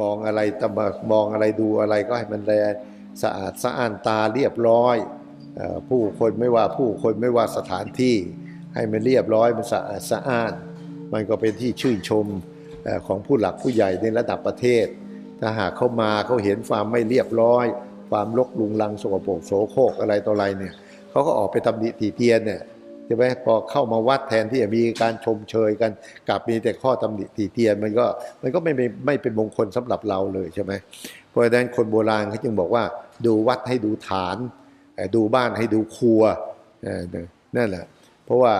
มองอะไรตะมมองอะไรดูอะไรก็ให้มันแลสะอาดสะอ้านตาเรียบร้อยอผู้คนไม่ว่าผู้คนไม่ว่าสถานที่ ให้มันเรียบร้อยมันสะอาดสะอ้าน มันก็เป็นที่ชื่นชมอของผู้หลักผู้ใหญ่ในระดับประเทศ ถ้าหากเข้ามาเขาเห็นความไม่เรียบร้อย ความลกลุงลังสกปรกโสโครกอะไรต่ออะไรเนี่ยเขาก็ออกไปตำหนิตีเตียนเนี่ย ช่ไหมพอเข้ามาวัดแทนที่จะมีการชมเชยกันกลับมีแต่ข้อตำหนิตีเตียนมันก็มันก็ไม่ไม่ไม่เป็นมงคลสำหรับเราเลยใช่ไหมเพราะฉะนั้นคนโบราณเขาจึงบอกว่า ดูวัดให้ดูฐาน ดูบ้านให้ดูครัวนั่นแหละเพราะว่า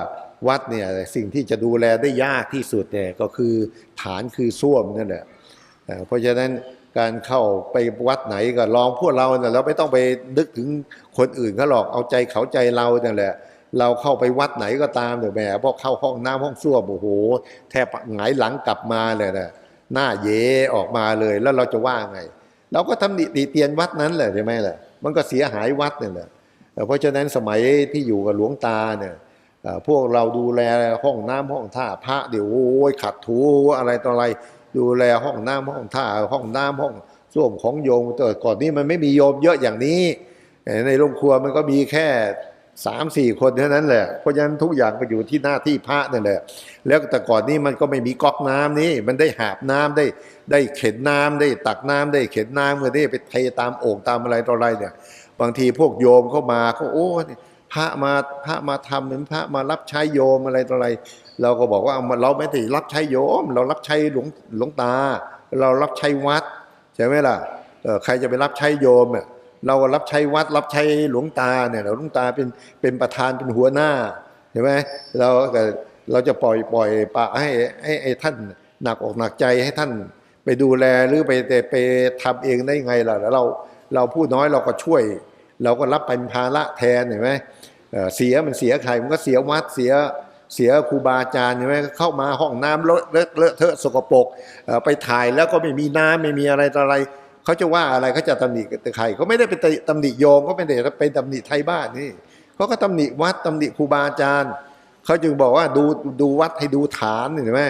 วัดเนี่ยสิ่งที่จะดูแลได้ยากที่สุดเนี่ยก็คือฐานคือส้วมนั่นแหละเอ่อเพราะฉะนั้นการเข้าไปวัดไหนก็ลองพวกเราเนี่ยเราไม่ต้องไปนึกถึงคนอื่นเขาหรอกเอาใจเขาใจเราเนี่ยแหละ เราเข้าไปวัดไหนก็ตามเดี๋ยวแหมพอเข้าห้องน้ำห้องส้วมโอ้โห แทบหงายหลังกลับมาเลยนะหน้าเยออกมาเลยแล้วเราจะว่าไง เราก็ทำนิติเตียนวัดนั้นแหละใช่ไหมล่ะมันก็เสียหายวัดเนี่ยแหละเพราะฉะนั้นสมัยที่อยู่กับหลวงตาเนี่ยพวกเราดูแลห้องน้ำห้องท่าพระเดี๋ยวโอ้ยขัดถูอะไรต่ออะไร ดูแลห้องน้ำห้องท่าห้องน้ำห้องส้วมของโยมแต่ก่อนนี้มันไม่มีโยมเยอะอย่างนี้ ในโรงครัวมันก็มีแค่ สามสี่คนเท่านั้นแหละ เพราะฉะนั้นทุกอย่างก็อยู่ที่หน้าที่พระนั่นแหละ แล้วแต่ก่อนนี้มันก็ไม่มีก๊อกน้ำนี่มันได้หาบน้ำได้ได้เข็นน้ำได้ตักน้ำได้เข็นน้ำเมื่อได้ไปเทตามโอ่งตามอะไรต่ออะไรเนี่ยบางทีพวกโยมเข้ามาเขาโอ้พระมาพระมาทำเหมือนพระมารับใช้โยมอะไรต่ออะไร เราก็บอกว่าเอามาเราไม่ได้รับใช้โยม เรารับใช้หลวงหลวงตา เรารับใช้วัดใช่ไหมล่ะใครจะไปรับใช้โยมเนี่ย เรารับใช้วัดรับใช้หลวงตาเนี่ยหลวงตาเป็นเป็นประธานเป็นหัวหน้าใช่ไหมเราก็เราจะปล่อยปล่อยปะให้ให้ให้ท่านหนักอกหนักใจให้ท่านไปดูแลหรือไปไปไปทำเองได้ไงล่ะแล้วเราเราผู้น้อยเราก็ช่วย เราก็รับเป็นภาระแทนเห็นไหมเสียมันเสียใครมันก็เสียวัดเสียเสียครูบาอาจารย์เห็นไหมเข้ามาห้องน้ำเลอะเลอะเทอะสกปรกไปถ่ายแล้วก็ไม่มีน้ำไม่มีอะไรอะไร เขาจะว่าอะไรเขาจะตำหนิใครเขาไม่ได้ไปตำหนิโยมก็ไม่ได้ไปตำหนิไทยบ้านนี่เขาก็ตำหนิวัดตำหนิครูบาอาจารย์เขาจึงบอกว่าดูดูวัดให้ดูฐานเห็นไหม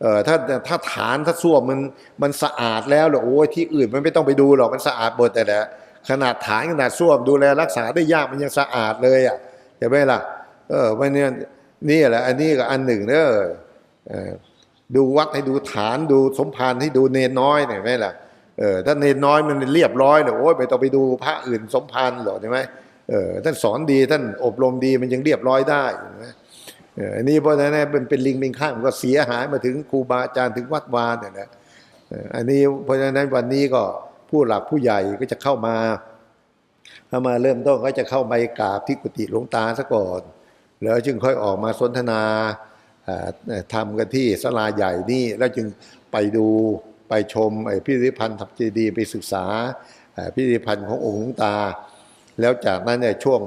เออถ้าถ้าฐานถ้าส้วมมันมันสะอาดแล้วหรอโอ้ยที่อื่นมันไม่ต้องไปดูหรอกมันสะอาดหมดแต่ละขนาดฐานขนาดส้วมดูแลรักษาได้ยากมันยังสะอาดเลยอะเห็นไหมล่ะเออมันเนี่นี่แหละอันนี้ก็อันหนึ่งเนอะเออดูวัดให้ดูฐานดูสมภารให้ดูเนนน้อยเนี่ยเห็นไหมล่ะ เออถ้านเนนน้อยมันเรียบร้อยเนี่ยโอ้ยไม่ต้องไปดูพระอื่นสมภารหรอใช่ไหมเออท่านสอนดีท่านอบรมดีมันยังเรียบร้อยได้เห็นไหมเอออันนี้เพราะฉะนั้นเป็นเป็นลิงเป็นข้างมันก็เสียหายมาถึงครูบาอาจารย์ถึงวัดวานเนี่ยนะอันนี้เพราะฉะนั้นวันนี้ก็ผู้หลักผู้ใหญ่ก็จะเข้ามาถ้ามาเริ่มต้นก็จะเข้าไปกราบที่กุฏิหลวงตาซะก่อน แล้วจึงค่อยออกมาสนทนาทำกันที่ศาลาใหญ่นี่แล้วจึงไปดู ไปชมไอ้พิพิธภัณฑ์ทับเจดีไปศึกษาพิพิธภัณฑ์ขององค์หลวงตา แล้วจากนั้นเนี่ยช่วง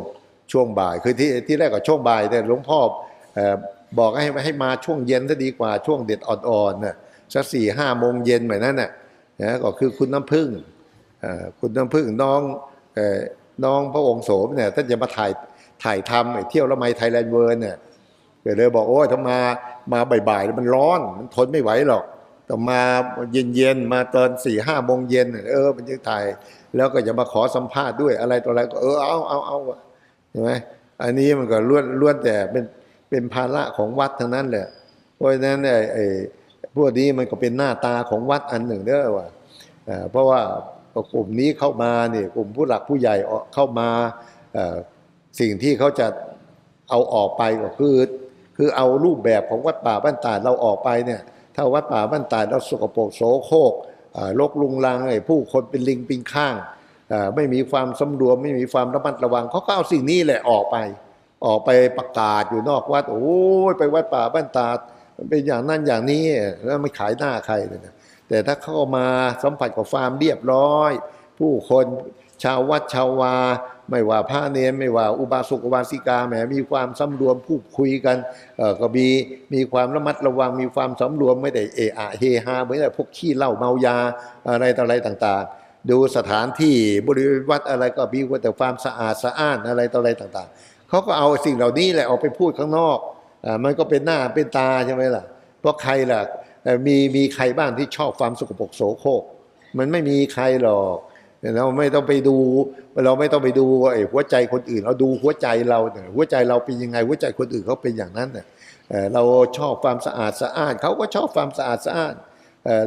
ช่วงบ่าย คือที่ที่แรกก็ช่วงบ่ายแต่หลวงพ่ออบอกให้ให้มาช่วงเย็นจะดีกว่าช่วงเด็ดอ่อนๆน่ะสักสี่ห้าโมงเย็นแบบนั้นน่ะนะก็คือคุณน้ำพึ่งคุณน้ำพึ่งน้องน้องพระองค์โสมเนี่ยท่านจะมาถ่ายถ่ายทำไอ้เที่ยวละไมไทยแลนด์เวิร์เนี่ยเลยบอกโอ้ยถ้ามามาบ่ายๆมันร้อนมันทนไม่ไหวหรอก ต้อมาเย็นๆมาตอนสี่ห้าโมงเย็นเออมันจะถ่าย แล้วก็จะมาขอสัมภาษณ์ด้วยอะไรต่ออะไรก็เออเอาเอาเอาใช่ไหมอันนี้มันก็ล้วนล้วนแต่เป็นเป็นภาระของวัดทั้งนั้นแหละเพราะฉะนั้นไอ้ไอ้พวกนี้มันก็เป็นหน้าตาของวัดอันหนึ่งเด้อว่าเพราะว่ากลุ่มนี้เข้ามาเนี่ยกลุ่มผู้หลักผู้ใหญ่เข้ามาสิ่งที่เขาจะเอาออกไปก็คือ คือเอารูปแบบของวัดป่าบ้านตาดเราออกไปเนี่ย ถ้าวัดป่าบ้านตาดเราสกปรกโสโครกลกลุงลังไอ้ผู้คนเป็นลิงปิงข้าง ไม่มีความสำรวม ไม่มีความระมัดระวังเขาก็เอาสิ่งนี้แหละออกไป ออกไปประกาศอยู่นอกวัด โอ้ยไปวัดป่าบ้านตาดมันเป็นอย่างนั้นอย่างนี้แล้วไม่ขายหน้าใครเลยนะแต่ถ้าเข้ามาสัมผัสกับฟาร์มเรียบร้อย ผู้คน ชาววัดชาววา ไม่ว่าพระเนรไม่ว่าอุบาสกอุบาสิกาแหมมีความสำรวมพูดคุยกันเออก็มีมีความระมัดระวังมีความสำรวมไม่ได้เอะอะเฮฮาเหมือนกับพวกขี้เหล้าเมายาอะไรต่ออะไรต่างๆ ดูสถานที่บริเวณวัดอะไรก็มีแต่ความสะอาดสะอ้านอะไรต่ออะไรต่างๆเขาก็เอาสิ่งเหล่านี้แหละออกไปพูดข้างนอกอ่ามันก็เป็นหน้าเป็นตาใช่ไหมล่ะ เพราะใครล่ะเอ่มีมีใครบ้างที่ชอบความสกปรกโสโครกมันไม่มีใครหรอก เราไม่ต้องไปดู เราไม่ต้องไปดูไอ้หัวใจคนอื่น เราดูหัวใจเราเนี่ยหัวใจเราเป็นยังไง หัวใจคนอื่นเขาเป็นอย่างนั้นเนี่ยเราชอบความสะอาดสะอาดเขาก็ชอบความสะอาดสะอาด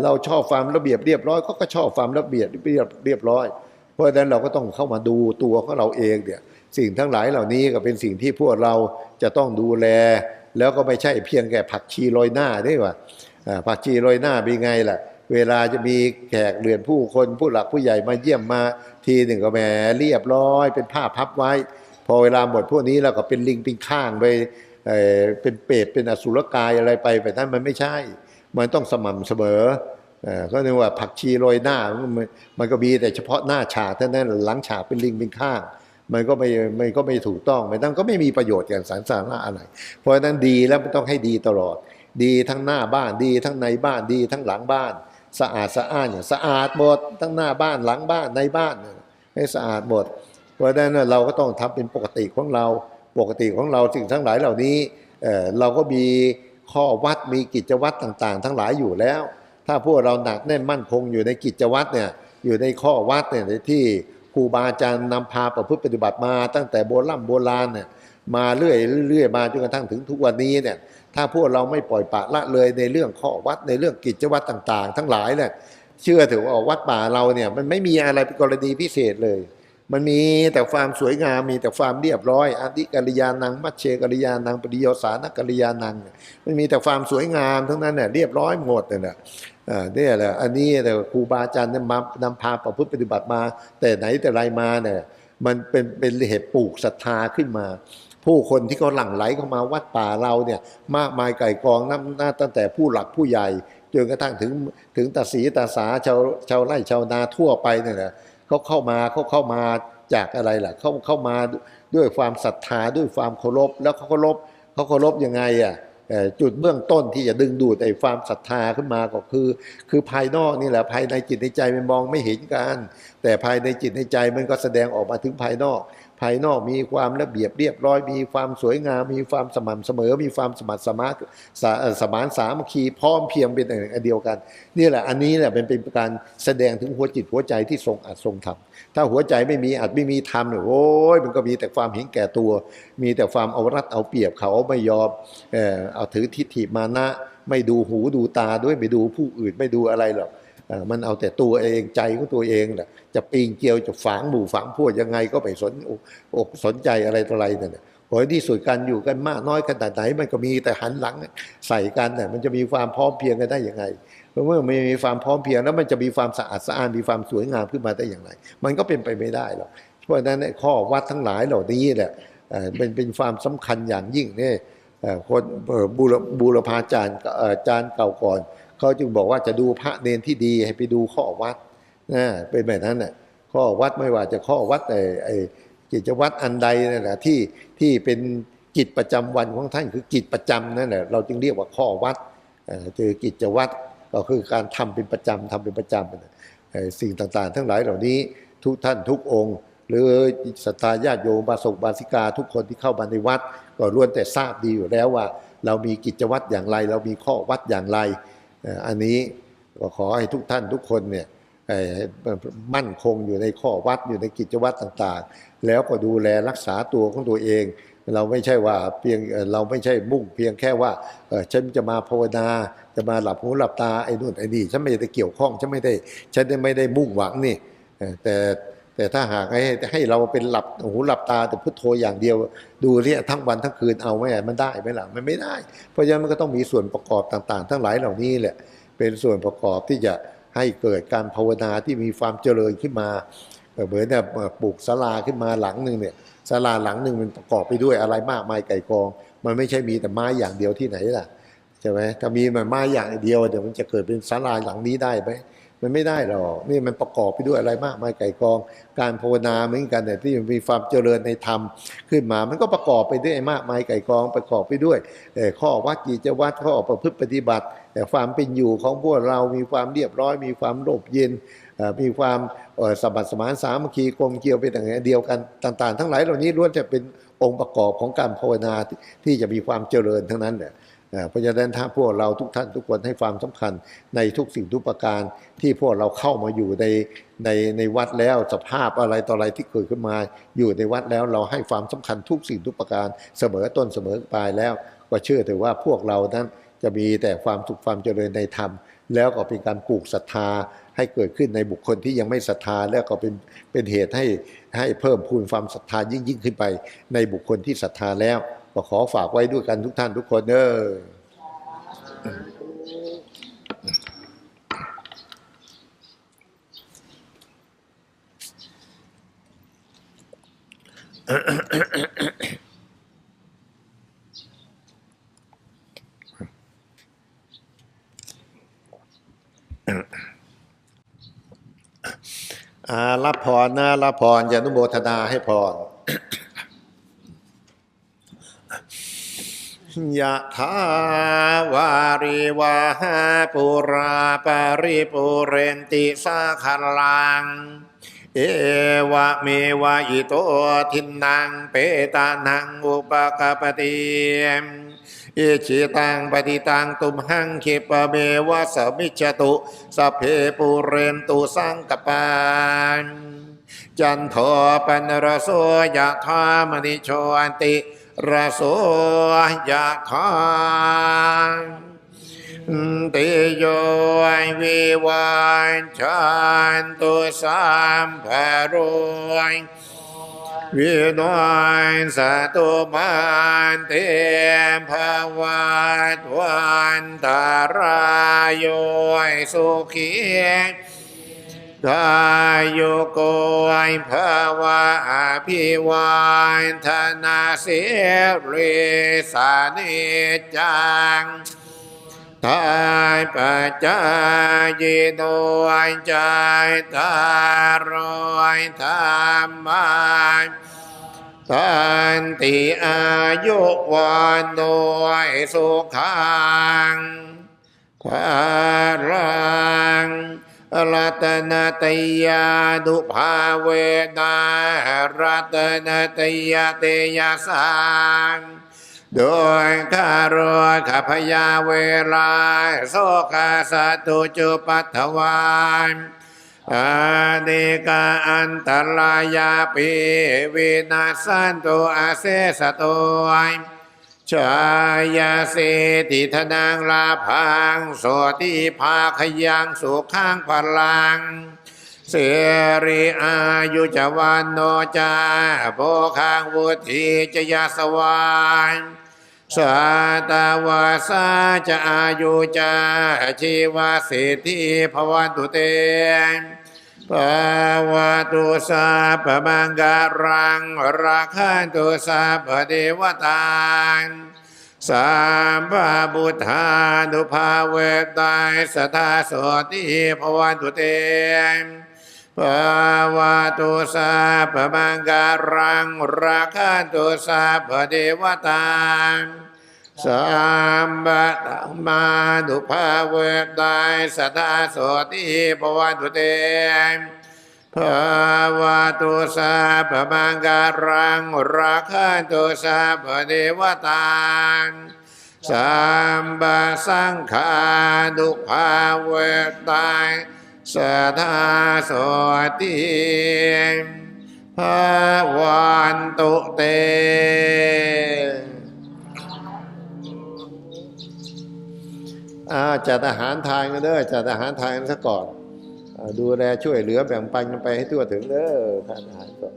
เราชอบความระเบียบเรียบร้อยเขาก็ชอบความระเบียบเรียบเรียบร้อย เพราะฉะนั้นเราก็ต้องเข้ามาดูตัวของเราเองเนี่ยสิ่งทั้งหลายเหล่านี้ก็เป็นสิ่งที่พวกเราจะต้องดูแล แล้วก็ไม่ใช่เพียงแค่ผักชีโรยหน้าได้ว่าอ่าผักชีโรยหน้าเป็นไงล่ะ เวลาจะมีแขกเรือนผู้คนผู้หลักผู้ใหญ่มาเยี่ยมมาทีหนึ่งก็แหมเรียบร้อย เป็นผ้าพับไว้ พอเวลาหมดพวกนี้เราก็เป็นลิงเป็นข้างไปเเป็นเปรตเป็นอสุรกายอะไรไปแบบนั้นมันไม่ใช่ มันต้องสม่ำเสมอก็เรียกว่าผักชีโรยหน้ามันมันก็มีแต่เฉพาะหน้าฉากเท่านั้นหลังฉากเป็นลิงเป็นข้าง มันก็ไม่มันก็ไม่ถูกต้องมันต้องก็ไม่มีประโยชน์อย่างสารสาระอะไร เพราะฉะนั้นดีแล้วมันต้องให้ดีตลอด ดีทั้งหน้าบ้านดีทั้งในบ้านดีทั้งหลังบ้าน สะอาดสะอ้านอย่างสะอาดหมดทั้งหน้าบ้านหลังบ้านในบ้านเนี่ยให้สะอาดหมด เพราะฉะนั้นเราก็ต้องทำเป็นปกติของเราปกติของเราสิ่งทั้งหลายเหล่านี้เเราก็มีข้อวัดมีกิจวัตรต่าง ๆ ทั้งหลายอยู่แล้ว ถ้าพวกเราหนักแน่นมั่นคงอยู่ในกิจวัตรเนี่ยอยู่ในข้อวัดเนี่ยที่ครูบาอาจารย์นำพาประพฤติปฏิบัติมาตั้งแต่โบราณโบราณเนี่ยมาเรื่อยเรื่อยมาจนกระทั่งถึงทุกวันนี้เนี่ย ถ้าพวกเราไม่ปล่อยปะละเลยในเรื่องข้อวัดในเรื่องกิจวัตรต่าง ๆ ทั้งหลายเนี่ยเชื่อถือว่าวัดป่าเราเนี่ยมันไม่มีอะไรเป็นกรณีพิเศษเลย มันมีแต่ความสวยงามมีแต่ความเรียบร้อยอาทิกัลยานัง มัชเชกัลยานังปริโยสานกัลยานัง มันมีแต่ความสวยงามทั้งนั้นเนี่ยเรียบร้อยหมดเลยนะอ่าเนี่ยแหละอันนี้แต่ครูบาอาจารย์เนี่ยมนำพาประพฤติปฏิบัติมา แต่ไหนแต่ไรมาเนี่ยมันเป็นเป็นเหตุปลูกศรัทธาขึ้นมา ผู้คนที่เขาหลั่งไหลเข้ามาวัดป่าเราเนี่ยมากมายไก่กองนับหน้าตั้งแต่ผู้หลักผู้ใหญ่จนกระทั่งถึงถึงตาสีตาสาชาวชาวไร่ชาวนาทั่วไปเนี่ยนะเขาเข้ามาเขาเข้ามาจากอะไรล่ะเขาเข้ามาด้วยความศรัทธาด้วยความเคารพแล้วเขาเคารพเขาเคารพยังไงอะจุดเบื้องต้นที่จะดึงดูดไอ้ความศรัทธาขึ้นมาก็คือ คือภายนอกนี่แหละภายในจิตในใจมันมองไม่เห็นกัน แต่ภายในจิตในใจมันก็แสดงออกมาถึงภายนอก ภายนอกมีความระเบียบเรียบร้อย มีความสวยงาม มีความสม่ำเสมอ มีความสมัครสมานสสมานสามัคคีพร้อมเพียงเป็นอันเดียวกัน นี่แหละอันนี้แหละเป็นเป็นการแสดงถึงหัวจิตหัวใจที่ทรงอัดทรงทำถ้าหัวใจไม่มีอัดไม่มีธรรมเนี่ยโอ้ยมันก็มีแต่ความเห็นแก่ตัว มีแต่ความเอารัดเอาเปรียบเขาไม่ยอมเออเอาถือทิฏฐิมานะ ไม่ดูหูดูตาด้วยไม่ดูผู้อื่นไม่ดูอะไรหรอก มันเอาแต่ตัวเองใจของตัวเองแหละจะปีนเกลียวจะฝังหมู่ฝังพวกยังไงก็ไม่สนอกอกสนใจอะไรต่ออะไรเนี่ยโอ้ยที่สุดการอยู่กันมากน้อยขนาดไหน มันก็มีแต่หันหลังใส่กันเนี่ยมันจะมีความพร้อมเพียงกันได้ยังไงเพราะเมื่อไม่มีความพร้อมเพียงแล้วมันจะมีความสะอาดสะอ้านมีความสวยงามขึ้นมาได้อย่างไร มันก็เป็นไปไม่ได้หรอกเพราะฉะนั้นข้อวัดทั้งหลายเหล่านี้แหละเป็นเป็นความสำคัญอย่างยิ่งเนี่ยคนบูรพาจารย์เอ่ออาจารย์เก่าก่อน เขาจึงบอกว่าจะดูพระเนนที่ดีให้ไปดูข้อวัดนะเป็นแบบนั้นน่ะข้อวัดไม่ว่าจะข้อวัดไอ้ไอ้กิจวัตรอันใดนั่นแหละที่ที่เป็นกิจประจำวันของท่านคือกิจประจำนั่นแหละเราจึงเรียกว่าข้อวัดเอ่อคือกิจวัตรก็คือการทำเป็นประจำทำเป็นประจำนะเอ่อสิ่งต่างๆ ทั้งหลายเหล่านี้ทุกท่านทุกองค์ หรือศรัทธาญาติโยมบาศกบาสิกา ทุกคนที่เข้ามาในวัด ก็ล้วนแต่ทราบดีอยู่แล้วว่า เรามีกิจวัตรอย่างไร เรามีข้อวัดอย่างไร อันนี้ก็ขอให้ทุกท่านทุกคนเนี่ยมั่นคงอยู่ในข้อวัดอยู่ในกิจวัตรต่างๆ แล้วก็ดูแลรักษาตัวของตัวเอง เราไม่ใช่ว่าเพียงเราไม่ใช่มุ่งเพียงแค่ว่าฉันจะมาภาวนาจะมาหลับหูหลับตาไอ้นู่นไอ้นี่ฉันไม่ได้เกี่ยวข้องฉันไม่ได้ฉันไม่ได้มุ่งหวังนี่แต่ แต่ถ้าหากให้ให้เราเป็นหลับหูหลับตาแต่พุทโธอย่างเดียว ดูเนี่ยทั้งวันทั้งคืนเอาไหมมันได้ไหมล่ะมันไม่ได้ เพราะฉะนั้นมันก็ต้องมีส่วนประกอบต่างๆ ทั้งหลายเหล่านี้แหละเป็นส่วนประกอบที่จะให้เกิดการภาวนาที่มีความเจริญขึ้นมาเหมือนเนี่ยปลูกศาลาขึ้นมาหลังหนึ่งเนี่ยศาลาหลังหนึ่งมันประกอบไปด้วยอะไรมากมายไก่กอง มันไม่ใช่มีแต่ไม้อย่างเดียวที่ไหนล่ะใช่ไหมถ้ามีมันไม้อย่างเดียวเดี๋ยวมันจะเกิดเป็นศาลาหลังนี้ได้ไหม มันไม่ได้หรอกนี่มันประกอบไปด้วยอะไรมากมายไก่กอง การภาวนาเหมือนกันเนี่ที่มีความเจริญในธรรมขึ้นมา มันก็ประกอบไปด้วยมากมายไก่กอง ประกอบไปด้วยเอ่ข้อวัดกิจวัตรข้อประพฤติปฏิบัติ แต่ความเป็นอยู่ของพวกเรามีความเรียบร้อย มีความร่มเย็นมีความสมัครสมานสามัคคีกลมเกลียวเป็นอย่างเดียวกันต่าง ๆ ทั้งหลายเหล่านี้ล้วนจะเป็นองค์ประกอบของการภาวนาที่จะมีความเจริญทั้งนั้นเนี่ย เพราะฉะนั้นถ้าพวกเราทุกท่านทุกคนให้ความสำคัญในทุกสิ่งทุกประการที่พวกเราเข้ามาอยู่ในในในวัดแล้วสภาพอะไรต่ออะไรที่เกิดขึ้นมา อยู่ในวัดแล้วเราให้ความสำคัญทุกสิ่งทุกประการเสมอต้นเสมอปลายแล้ว ก็เชื่อถือว่าพวกเรานั้นจะมีแต่ความสุขความเจริญในธรรม แล้วก็เป็นการปลูกศรัทธาให้เกิดขึ้นในบุคคลที่ยังไม่ศรัทธาแล้วก็เป็นเป็นเหตุให้ให้เพิ่มพูนความศรัทธายิ่งยิ่งขึ้นไป ในบุคคลที่ศรัทธาแล้ว ก็ขอฝากไว้ด้วยกันทุกท่านทุกคนเด้ออารับพรนะรับพรอย่านุโมทนาให้พร ยะถาวาริวาหาปุราปาริปุเรนติสาคลัง เอวะเมวะอิโตทินังเปตานังอุปกปติอิชิตังปฏิตังตุมหังคิปะเมวะสมิจตุสเพปุเรนตุสังกปานจันโทปนรโสยะธามณิโชอันติ รโสยะธาติโยวิวันชันตุสัมภโรยวินวันสตุมันเตภวัตวันตารายโยสุขี กายโยโกยภาวะอภิวันธนาเสรีสานิจังทายปัจจายโนยใจตารอยธรรมายตันติอายุวันโนยสุขังภารัง รัตนตยาดุภาเวนารัตนตยาเตยาสังโดยคารวข้าพยาเวลาโสกาสตุจุปัตวานอาเดกาอันตรายาปิวินาสันตุอาเสสโตย ชายาเสติธนังลาพังโสติภาขยังสุขังพลัง เสรีอายุจวันโนจาโภคังวุธีจยาสวานสาตาวาสาจะอายุจาชีวาสิทธิภวันตุเต ภาวะตุสาปมังการังราคันตุสาปเดวตาสามพาบุทธานุภาเวตายสทาสติภวันตุเตภาวะตุสาปมังการังราคันตุสาปเดวตา สัมบัตมานุภาเวตายสทาโสติภวันตุเตภาวะตุสาปมังการังราคันตุสาปเดวตาสัมบาสังขานุภาเวตายสทาโสติภาวันตุเต จัดอาหารทานกันเด้อจัดอาหารทานกันซะก่อนอดูแลช่วยเหลือแบ่งปันกันไปให้ทั่วถึงเด้อทานอาหารก่อน